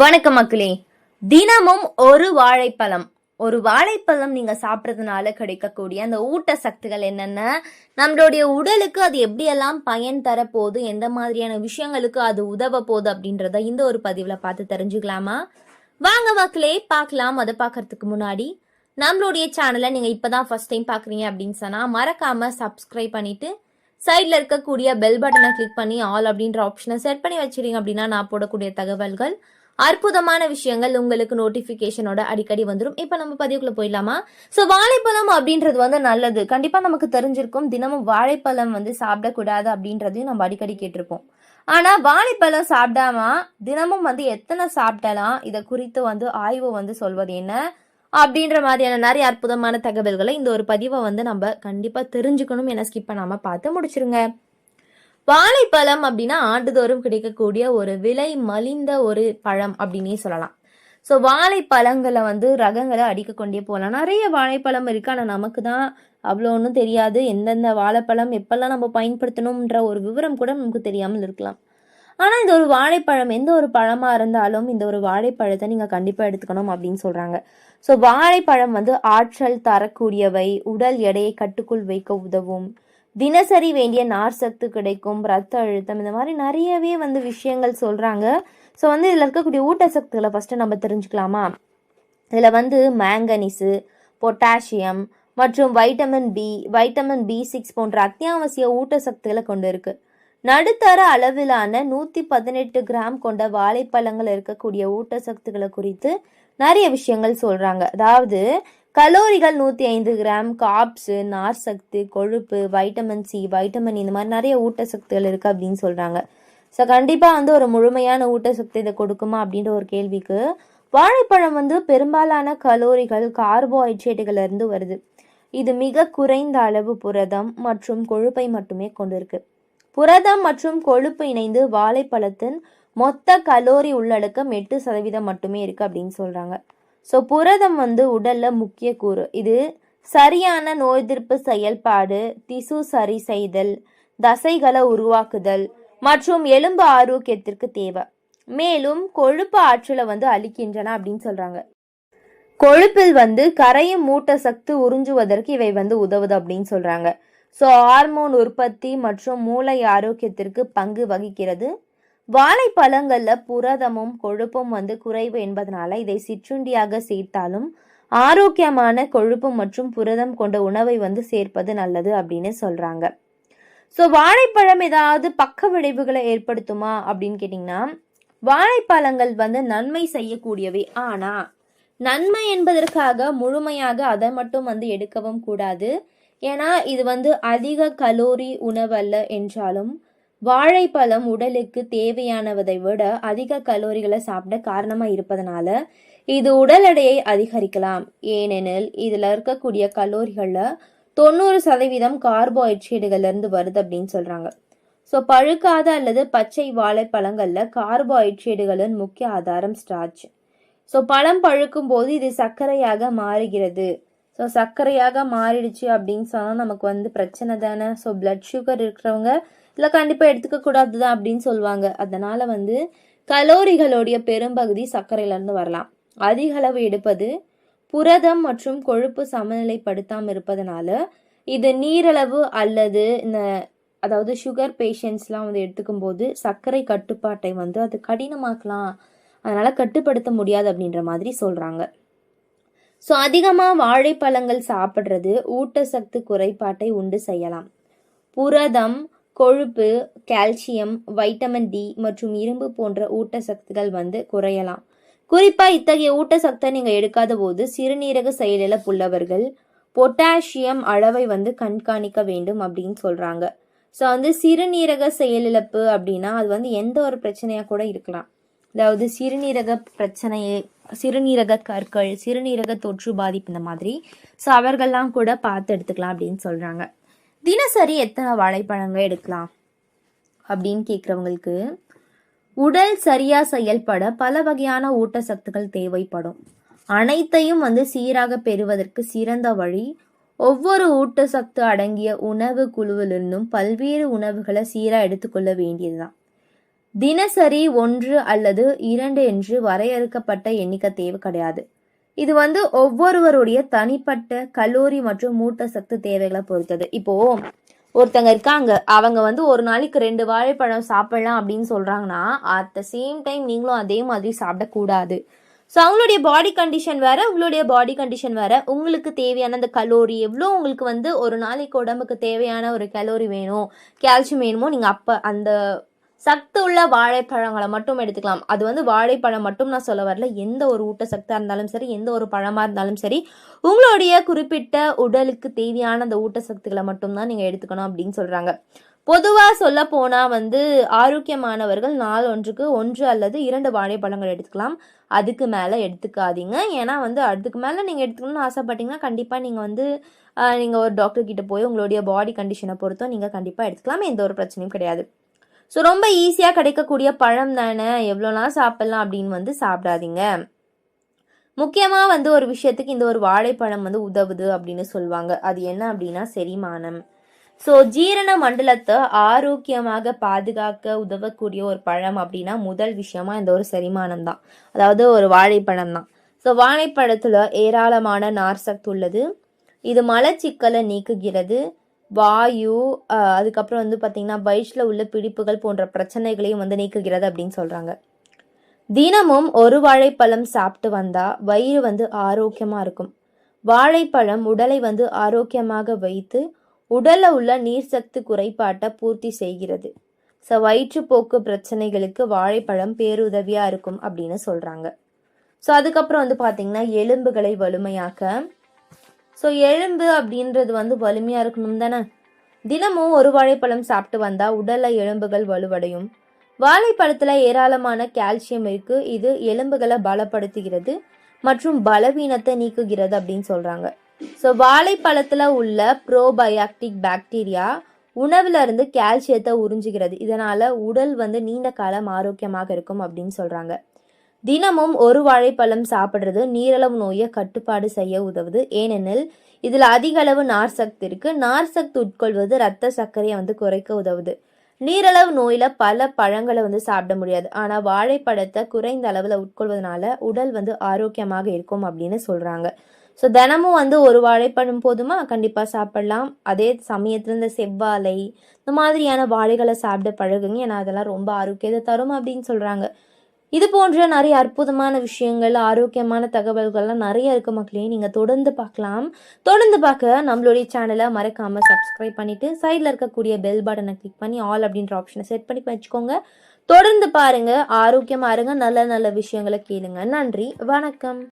வணக்கம் மக்களே. தினமும் ஒரு வாழைப்பழம். ஒரு வாழைப்பழம் நீங்க சாப்பிட்றதுனால கிடைக்கக்கூடிய அந்த ஊட்ட சக்திகள் என்னென்ன? நம்மளுடைய உடலுக்கு அது எப்படியெல்லாம் பயன் தரப்போகுது? எந்த மாதிரியான விஷயங்களுக்கு அது உதவ போகுது அப்படின்றத இந்த ஒரு பதிவில் பார்த்து தெரிஞ்சுக்கலாமா? வாங்க மக்களே பார்க்கலாம். அதை பார்க்கறதுக்கு முன்னாடி நம்மளுடைய சேனலை நீங்க இப்பதான் ஃபர்ஸ்ட் டைம் பார்க்குறீங்க அப்படின்னு சொன்னால் மறக்காம சப்ஸ்கிரைப் பண்ணிட்டு சைடில் இருக்கக்கூடிய பெல் பட்டனை கிளிக் பண்ணி ஆல் அப்படின்ற ஆப்ஷனை செட் பண்ணி வச்சிருங்க அப்படின்னா நான் போடக்கூடிய தகவல்கள் அற்புதமான விஷயங்கள் உங்களுக்கு நோட்டிஃபிகேஷனோட அடிக்கடி வந்துடும் இப்போ நம்ம பதிவுக்குள்ள போயிடலாமா? ஸோ வாழைப்பழம் அப்படின்றது வந்து நல்லது. கண்டிப்பாக நமக்கு தெரிஞ்சிருக்கும். தினமும் வாழைப்பழம் வந்து சாப்பிடக்கூடாது அப்படின்றதையும் நம்ம அடிக்கடி கேட்டிருப்போம். ஆனால் வாழைப்பழம் சாப்பிடாம தினமும் வந்து எத்தனை சாப்பிடலாம்? இதை குறித்து வந்து ஆய்வு வந்து சொல்வது என்ன? அப்படின்ற மாதிரியான நிறைய அற்புதமான தகவல்களை இந்த ஒரு பதிவை வந்து நம்ம கண்டிப்பாக தெரிஞ்சுக்கணும் என ஸ்கிப் பண்ணாமல் பார்த்து முடிச்சிருங்க. வாழைப்பழம் அப்படின்னா ஆண்டுதோறும் கிடைக்கக்கூடிய ஒரு விலை மலிந்த ஒரு பழம் அப்படின்னே சொல்லலாம். ஸோ வாழைப்பழங்களை வந்து ரகங்களை அடிக்க கொண்டே போகலாம். நிறைய வாழைப்பழம் இருக்கு. ஆனால் நமக்கு தான் அவ்வளோ ஒன்றும் தெரியாது. எந்தெந்த வாழைப்பழம் எப்பெல்லாம் நம்ம பயன்படுத்தணுன்ற ஒரு விவரம் கூட நமக்கு தெரியாமல் இருக்கலாம். ஆனால் இந்த ஒரு வாழைப்பழம் எந்த ஒரு பழமாக இருந்தாலும் இந்த ஒரு வாழைப்பழத்தை நீங்கள் கண்டிப்பாக எடுத்துக்கணும் அப்படின்னு சொல்கிறாங்க ஸோ வாழைப்பழம் வந்து ஆற்றல் தரக்கூடியவை உடல் எடையை கட்டுக்குள் வைக்க உதவும். தினசரி வேண்டிய நார் சத்து கிடைக்கும் ரத்த அழுத்தம் இந்த மாதிரி நிறையவே வந்து விஷயங்கள் சொல்கிறாங்க ஸோ வந்து இதில் இருக்கக்கூடிய ஊட்டச்சத்துக்களை ஃபஸ்ட்டு நம்ம தெரிஞ்சுக்கலாமா? இதில் வந்து மேங்கனீஸு பொட்டாசியம் மற்றும் vitamin B vitamin B six போன்ற அத்தியாவசிய ஊட்டச்சத்துக்களை கொண்டு இருக்குது நடுத்தர அளவிலான நூற்றி பதினெட்டு கிராம் கொண்ட வாழைப்பழங்கள் இருக்கக்கூடிய ஊட்டச்சத்துக்களை குறித்து நிறைய விஷயங்கள் சொல்கிறாங்க அதாவது கலோரிகள் நூற்றி ஐந்து கிராம் காப்ஸு நார் சக்தி கொழுப்பு வைட்டமின் சி வைட்டமின் இந்த மாதிரி நிறைய ஊட்டச்சத்துகள் இருக்குது அப்படின்னு சொல்கிறாங்க ஸோ கண்டிப்பாக வந்து ஒரு முழுமையான ஊட்டச்சத்து இதை கொடுக்குமா அப்படின்ற ஒரு கேள்விக்கு வாழைப்பழம் வந்து பெரும்பாலான கலோரிகள் கார்போஹைட்ரேட்டுகளிலிருந்து வருது. இது மிக குறைந்த அளவு புரதம் மற்றும் கொழுப்பை மட்டுமே கொண்டிருக்கு. புரதம் மற்றும் கொழுப்பு இணைந்து வாழைப்பழத்தின் மொத்த கலோரி உள்ளடக்கம் எட்டு சதவீதம் மட்டுமே இருக்குது அப்படின்னு சொல்கிறாங்க ஸோ புரதம் வந்து உடலில் முக்கிய கூறு. இது சரியான நோய் எதிர்ப்பு செயல்பாடு திசு சரி செய்தல் தசைகளை உருவாக்குதல் மற்றும் எலும்பு ஆரோக்கியத்திற்கு தேவை. மேலும் கொழுப்பு ஆற்றலை வந்து அளிக்கின்றன அப்படின்னு சொல்றாங்க. கொழுப்பில் வந்து கரையும் மூட்ட சக்தி உறிஞ்சுவதற்கு இவை வந்து உதவுது அப்படின்னு சொல்றாங்க. ஸோ ஹார்மோன் உற்பத்தி மற்றும் மூளை ஆரோக்கியத்திற்கு பங்கு வகிக்கிறது. வாழைப்பழங்களில் புரதமும் கொழுப்பும் வந்து குறைவு என்பதனால இதை சிற்றுண்டியாக சேர்த்தாலும் ஆரோக்கியமான கொழுப்பு மற்றும் புரதம் கொண்ட உணவை வந்து சேர்ப்பது நல்லது அப்படின்னு சொல்கிறாங்க ஸோ வாழைப்பழம் ஏதாவது பக்க விளைவுகளை ஏற்படுத்துமா அப்படின்னு கேட்டிங்கன்னா வாழைப்பழங்கள் வந்து நன்மை செய்யக்கூடியவை. ஆனால் நன்மை என்பதற்காக முழுமையாக அதை மட்டும் வந்து எடுக்கவும் கூடாது. ஏன்னா இது வந்து அதிக கலோரி உணவல்ல என்றாலும் வாழைப்பழம் உடலுக்கு தேவையானதை விட அதிக கலோரிகளை சாப்பிட காரணமா இருப்பதனால இது உடல் எடையை அதிகரிக்கலாம். ஏனெனில் இதுல இருக்கக்கூடிய கலோரிகள்ல தொண்ணூறு சதவீதம் கார்போஹைட்ரேட்டுகள்ல இருந்து வருது அப்படின்னு சொல்றாங்க. ஸோ பழுக்காத அல்லது பச்சை வாழைப்பழங்கள்ல கார்போஹைட்ரேட்டுகளின் முக்கிய ஆதாரம் ஸ்டார்ச் ஸோ பழம் பழுக்கும் போது இது சர்க்கரையாக மாறுகிறது. ஸோ சர்க்கரையாக மாறிடுச்சு அப்படின்னு சொன்னால் நமக்கு வந்து பிரச்சனை தானே? ஸோ பிளட் சுகர் இருக்கிறவங்க இல்லை கண்டிப்பாக எடுத்துக்க கூடாது தான் அப்படின்னு சொல்லுவாங்க. அதனால வந்து கலோரிகளுடைய பெரும்பகுதி சர்க்கரையிலேருந்து வரலாம். அதிக அளவு எடுப்பது புரதம் மற்றும் கொழுப்பு சமநிலைப்படுத்தாமல் இருப்பதனால இது நீரளவு அல்லது இந்த அதாவது சுகர் பேஷண்ட்ஸ்லாம் வந்து எடுத்துக்கும் போது சர்க்கரை கட்டுப்பாட்டை வந்து அது கடினமாக்கலாம். அதனால் கட்டுப்படுத்த முடியாது அப்படின்ற மாதிரி சொல்கிறாங்க ஸோ அதிகமாக வாழைப்பழங்கள் சாப்பிட்றது ஊட்டச்சத்து குறைபாட்டை உண்டு செய்யலாம். புரதம் கொழுப்பு கால்சியம் வைட்டமின் டி மற்றும் இரும்பு போன்ற ஊட்டச்சத்துகள் வந்து குறையலாம். குறிப்பா இத்தகைய ஊட்டச்சத்தை நீங்க எடுக்காத போது சிறுநீரக செயலிழப்புள்ளவர்கள் பொட்டாசியம் அளவை வந்து கண்காணிக்க வேண்டும் அப்படின்னு சொல்றாங்க. ஸோ வந்து சிறுநீரக செயலிழப்பு அப்படின்னா அது வந்து எந்த ஒரு பிரச்சனையாக கூட இருக்கலாம். அதாவது சிறுநீரக பிரச்சனையை சிறுநீரக கற்கள் சிறுநீரக தொற்று பாதிப்பு இந்த மாதிரி ஸோ அவர்கள்லாம் கூட பார்த்து எடுத்துக்கலாம் அப்படின்னு சொல்கிறாங்க தினசரி எத்தனை வாழைப்பழங்கள் எடுக்கலாம்? அப்படின்னு கேட்குறவங்களுக்கு உடல் சரியாக செயல்பட பல வகையான ஊட்டச்சத்துக்கள் தேவைப்படும். அனைத்தையும் வந்து சீராக பெறுவதற்கு சிறந்த வழி ஒவ்வொரு ஊட்டச்சத்து அடங்கிய உணவு குழுவிலிருந்தும் பல்வேறு உணவுகளை சீராக எடுத்துக்கொள்ள வேண்டியதுதான். தினசரி ஒன்று அல்லது இரண்டு என்று வரையறுக்கப்பட்ட எண்ணிக்கை தேவை கிடையாது. இது வந்து ஒவ்வொருவருடைய தனிப்பட்ட கலோரி மற்றும் ஊட்டச்சத்து தேவைகளை பொறுத்தது. இப்போ ஒருத்தங்க இருக்காங்க. அவங்க வந்து ஒரு நாளைக்கு ரெண்டு வாழைப்பழம் சாப்பிடலாம் அப்படின்னு சொல்றாங்கன்னா அட் த சேம் டைம் நீங்களும் அதே மாதிரி சாப்பிடக்கூடாது. ஸோ அவங்களுடைய பாடி கண்டிஷன் வேற உங்களுடைய பாடி கண்டிஷன் வேற. உங்களுக்கு தேவையான அந்த கலோரி எவ்வளோ உங்களுக்கு வந்து ஒரு நாளைக்கு உடம்புக்கு தேவையான ஒரு கலோரி வேணும் கால்சியம் வேணுமோ நீங்கள் அப்போ அந்த சத்து உள்ள வாழைப்பழங்களை மட்டும் எடுத்துக்கலாம். அது வந்து வாழைப்பழம் மட்டும் நான் சொல்ல வரல. எந்த ஒரு ஊட்டச்சத்தாக இருந்தாலும் சரி எந்த ஒரு பழமாக இருந்தாலும் சரி உங்களுடைய குறிப்பிட்ட உடலுக்கு தேவையான அந்த ஊட்டச்சத்துக்களை மட்டும்தான் நீங்கள் எடுத்துக்கணும் அப்படின்னு சொல்கிறாங்க பொதுவாக சொல்ல போனால் வந்து ஆரோக்கியமானவர்கள் நாள் ஒன்றுக்கு ஒன்று அல்லது இரண்டு வாழைப்பழங்கள் எடுத்துக்கலாம். அதுக்கு மேலே எடுத்துக்காதீங்க. ஏன்னா வந்து அதுக்கு மேலே நீங்கள் எடுத்துக்கணும்னு ஆசைப்பட்டீங்கன்னா கண்டிப்பாக நீங்கள் வந்து நீங்கள் ஒரு டாக்டர் கிட்ட போய் உங்களுடைய பாடி கண்டிஷனை பொறுத்தும் நீங்கள் கண்டிப்பாக எடுத்துக்கலாம். எந்த ஒரு பிரச்சனையும் கிடையாது. ஸோ ரொம்ப ஈஸியாக கிடைக்கக்கூடிய பழம் தானே? எவ்வளோலாம் சாப்பிட்லாம் அப்படின்னு வந்து சாப்பிடாதீங்க. முக்கியமாக வந்து ஒரு விஷயத்துக்கு இந்த ஒரு வாழைப்பழம் வந்து உதவுது அப்படின்னு சொல்லுவாங்க. அது என்ன அப்படின்னா செரிமானம். ஸோ ஜீரண மண்டலத்தை ஆரோக்கியமாக பாதுகாக்க உதவக்கூடிய ஒரு பழம் அப்படின்னா முதல் விஷயமா இந்த ஒரு செரிமானம் தான். அதாவது ஒரு வாழைப்பழம் தான். ஸோ வாழைப்பழத்தில் ஏராளமான நார் சத்து உள்ளது. இது மலச்சிக்கலை நீக்குகிறது. வாயு அதுக்கப்புறம் வந்து பார்த்திங்கன்னா வயிற்றில் உள்ள பிடிப்புகள் போன்ற பிரச்சனைகளையும் வந்து நீக்குகிறது அப்படின்னு சொல்கிறாங்க தினமும் ஒரு வாழைப்பழம் சாப்பிட்டு வந்தால் வயிறு வந்து ஆரோக்கியமாக இருக்கும். வாழைப்பழம் உடலை வந்து ஆரோக்கியமாக வைத்து உடலில் உள்ள நீர் சத்து குறைபாட்டை பூர்த்தி செய்கிறது. ஸோ வயிற்றுப்போக்கு பிரச்சனைகளுக்கு வாழைப்பழம் பேருதவியாக இருக்கும் அப்படின்னு சொல்கிறாங்க ஸோ அதுக்கப்புறம் வந்து பார்த்திங்கன்னா எலும்புகளை வலுமையாக்க ஸோ எலும்பு அப்படின்றது வந்து வலிமையாக இருக்கணும் தானே? தினமும் ஒரு வாழைப்பழம் சாப்பிட்டு வந்தால் உடல்ல எலும்புகள் வலுவடையும். வாழைப்பழத்தில் ஏராளமான கால்சியம் இருக்கு. இது எலும்புகளை பலப்படுத்துகிறது மற்றும் பலவீனத்தை நீக்குகிறது அப்படின்னு சொல்கிறாங்க ஸோ வாழைப்பழத்தில் உள்ள ப்ரோபயாக்டிக் பாக்டீரியா உணவுல இருந்து கால்சியத்தை உறிஞ்சுகிறது. இதனால உடல் வந்து நீண்ட காலம் ஆரோக்கியமாக இருக்கும் அப்படின்னு சொல்றாங்க. தினமும் ஒரு வாழைப்பழம் சாப்பிட்றது நீரளவு நோயை கட்டுப்பாடு செய்ய உதவுது. ஏனெனில் இதில் அதிக அளவு நார் சக்தி இருக்குது நார் சக்தி உட்கொள்வது ரத்த சர்க்கரையை வந்து குறைக்க உதவுது. நீரளவு நோயில் பல பழங்களை வந்து சாப்பிட முடியாது. ஆனால் வாழைப்பழத்தை குறைந்த அளவில் உட்கொள்வதனால உடல் வந்து ஆரோக்கியமாக இருக்கும் அப்படின்னு சொல்கிறாங்க ஸோ தினமும் வந்து ஒரு வாழைப்பழம் போதுமா? கண்டிப்பாக சாப்பிடலாம். அதே சமயத்தில் இந்த செவ்வாழை இந்த மாதிரியான வாழைகளை சாப்பிட பழகுங்க. ஏன்னா அதெல்லாம் ரொம்ப ஆரோக்கியத்தை தரும் அப்படின்னு சொல்கிறாங்க இது போன்ற நிறைய அற்புதமான விஷயங்கள் ஆரோக்கியமான தகவல்கள்லாம் நிறைய இருக்கு மக்களே. நீங்கள் தொடர்ந்து பார்க்கலாம். தொடர்ந்து பார்க்க நம்மளுடைய சேனலை மறக்காமல் சப்ஸ்கிரைப் பண்ணிவிட்டு சைடில் இருக்கக்கூடிய பெல் பட்டனை கிளிக் பண்ணி ஆல் அப்படின்ற ஆப்ஷனை செட் பண்ணி வச்சுக்கோங்க. தொடர்ந்து பாருங்கள் ஆரோக்கியமாக இருங்க நல்ல நல்ல விஷயங்களை கேளுங்க. நன்றி வணக்கம்.